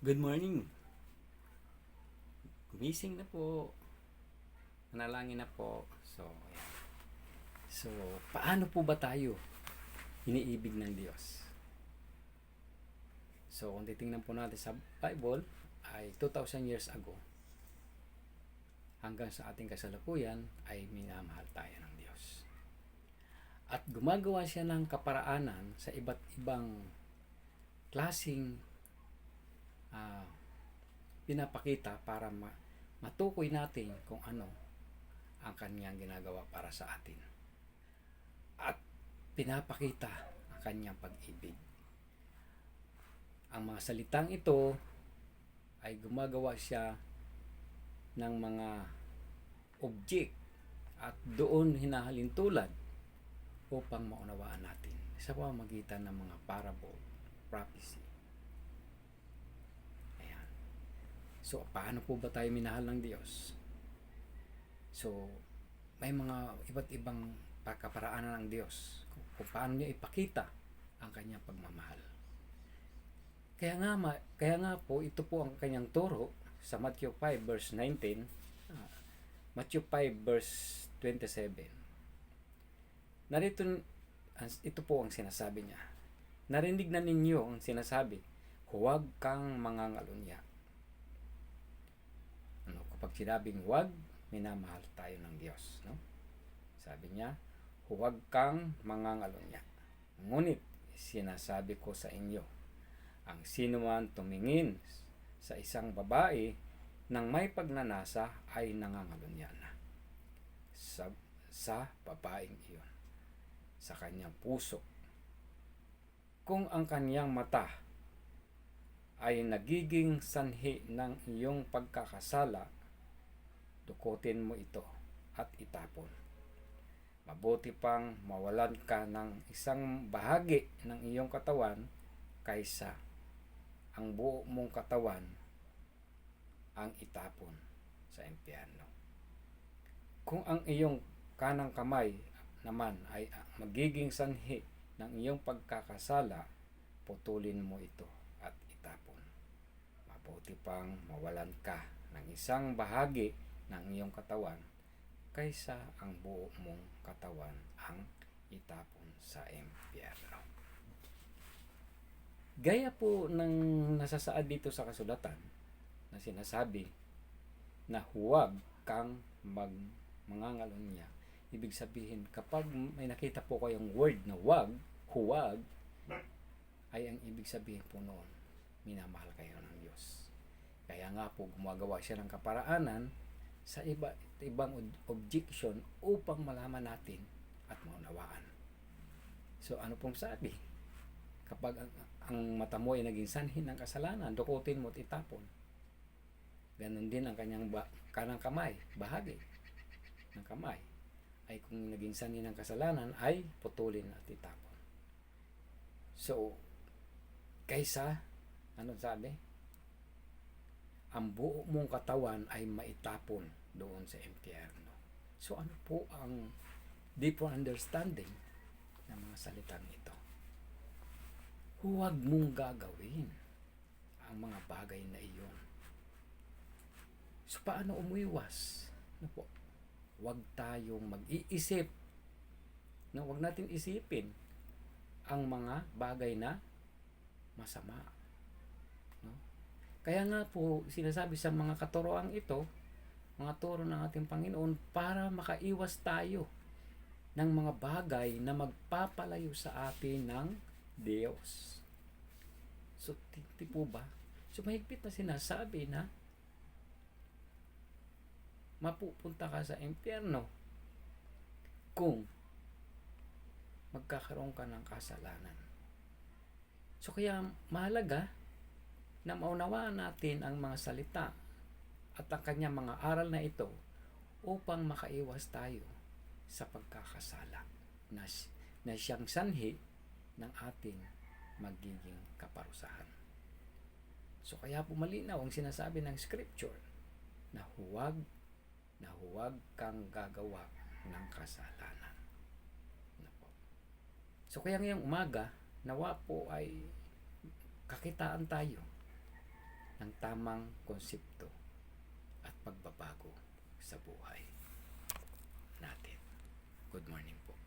Good morning. Gumising na po. Manalangin na po. So, ayan. So, paano po ba tayo iniibig ng Diyos? So, kung titingnan po natin sa Bible, ay 2,000 years ago, hanggang sa ating kasalukuyan, ay minamahal tayo ng Diyos. At gumagawa siya ng kaparaanan sa iba't ibang klasing ah, pinapakita para ma- matukoy natin kung ano ang kanyang ginagawa para sa atin. At pinapakita ang kanyang pag-ibig. Ang mga salitang ito ay gumagawa siya ng mga object at doon hinahalin tulad upang maunawaan natin sa pamamagitan ng mga parable, prophecy. Ayan. So, paano po ba tayo minahal ng Diyos? So, may mga iba't ibang pagkaparaanan ng Diyos kung, kung paano niya ipakita ang kanyang pagmamahal. Kaya nga, ma- kaya nga po, ito po ang kanyang turo sa Matthew 5 verse 19, ah, Matthew 5 verse 27. Narito, ito po ang sinasabi niya. Narinig na ninyo ang sinasabi, huwag kang mangangalunya. Kapag sinabing huwag, minamahal tayo ng Diyos. No? Sabi niya, huwag kang mangangalunya. Ngunit, sinasabi ko sa inyo, ang sino man tumingin sa isang babae nang may pagnanasa ay nangangalunya na sa, sa babaeng iyon, sa kanyang puso. Kung ang kanyang mata ay nagiging sanhi ng iyong pagkakasala, dukutin mo ito at itapon. Mabuti pang mawalan ka ng isang bahagi ng iyong katawan kaysa ang buo mong katawan ang itapon sa impyerno. Kung ang iyong kanang kamay naman ay magiging sanhi ng iyong pagkakasala, putulin mo ito at itapon. Mabuti pang mawalan ka ng isang bahagi ng iyong katawan kaysa ang buo mong katawan ang itapon sa impyerno. Gaya po ng nasasaad dito sa kasulatan na sinasabi na huwag kang mag mangangalunya. Ibig sabihin, kapag may nakita po kayong word na wag, huwag, ay ang ibig sabihin po noon, minamahal kayo ng Diyos. Kaya nga po gumagawa siya ng kaparaanan sa iba ibang ob- objection upang malaman natin at maunawaan. So ano pong sabi? Kapag ang, ang mata mo ay naging sanhi ng kasalanan, dukutin mo at itapon. Ganon din ang kanyang ba, kanang kamay, bahagi ng kamay. Ay kung naging sanhi ng kasalanan, ay putulin at itapon. So, kaysa, ano sabi? Ang buo mong katawan ay maitapon doon sa impyerno. So, ano po ang deeper understanding ng mga salitang ito? Huwag mong gagawin ang mga bagay na iyon. So, paano umuiwas? Ano po? Huwag tayong mag-iisip. No, huwag natin isipin ang mga bagay na masama. Kaya nga po, sinasabi sa mga katuroang ito, mga turo ng ating Panginoon, para makaiwas tayo ng mga bagay na magpapalayo sa atin ng Diyos. So, tinti po ba? So, mahigpit na sinasabi na mapupunta ka sa impyerno kung magkakaroon ka ng kasalanan. So, kaya mahalaga na maunawaan natin ang mga salita at ang kanyang mga aral na ito upang makaiwas tayo sa pagkakasala na, na siyang sanhi ng ating magiging kaparusahan. So kaya po ang sinasabi ng scripture na huwag na huwag kang gagawa ng kasalanan. Po. So kaya ngayong umaga, nawa po ay kakitaan tayo ng tamang konsepto at pagbabago sa buhay natin. Good morning po.